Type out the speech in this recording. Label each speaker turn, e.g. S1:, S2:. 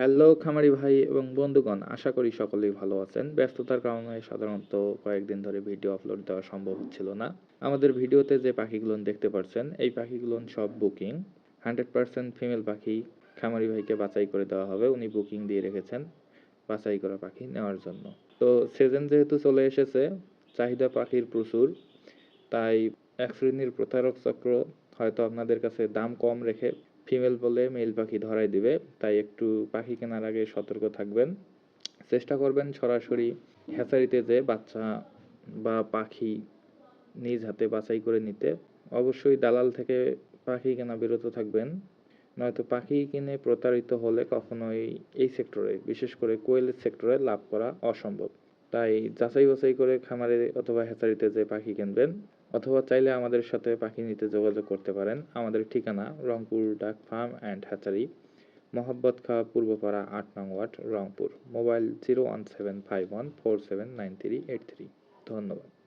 S1: Hello খামারি ভাই এবং বন্ধুগণ, আশা করি সকলেই ভালো আছেন। ব্যস্ততার কারণে সাধারণত কয়েকদিন ধরে ভিডিও আপলোড দেওয়া সম্ভব হচ্ছিল না। আমাদের ভিডিওতে যে পাখিগুলো দেখতে পাচ্ছেন এই পাখিগুলো সব বুকিং। হান্ড্রেড পার্সেন্ট ফিমেল পাখি খামারি ভাইকে বাছাই করে দেওয়া হবে। উনি বুকিং দিয়ে রেখেছেন বাছাই করা পাখি নেওয়ার জন্য। তো সিজন যেহেতু চলে এসেছে, চাহিদা পাখির প্রচুর, তাই এক শ্রেণির প্রতারক চক্র হয়তো আপনাদের কাছে দাম কম রেখে ফিমেল বলে মেল পাখি ধরাই দিবে, তাই একটু পাখি কেনার আগে সতর্ক থাকবেন। চেষ্টা করবেন সরাসরি হ্যাচারিতে যে বাচ্চা বা পাখি নিজ হাতে বাছাই করে নিতে। অবশ্যই দালাল থেকে পাখি কেনা বিরত থাকবেন, নয়তো পাখি কিনে প্রতারিত হলে কখনোই এই সেক্টরে, বিশেষ করে কোয়েলের সেক্টরে লাভ করা অসম্ভব। তাই যাচাই বাছাই করে খামারে অথবা হ্যাচারিতে যে পাখি কিনবেন অথবা চাইলে আমাদের সাথে পাখি নিতে যোগাযোগ করতে পারেন। আমাদের ঠিকানা রংপুর ডাক ফার্ম অ্যান্ড হ্যাচারি মোহাম্মদ খা পূর্বপাড়া আট নং ward Rangpur. Mobile zero one seven five one four seven nine three eight three. ধন্যবাদ।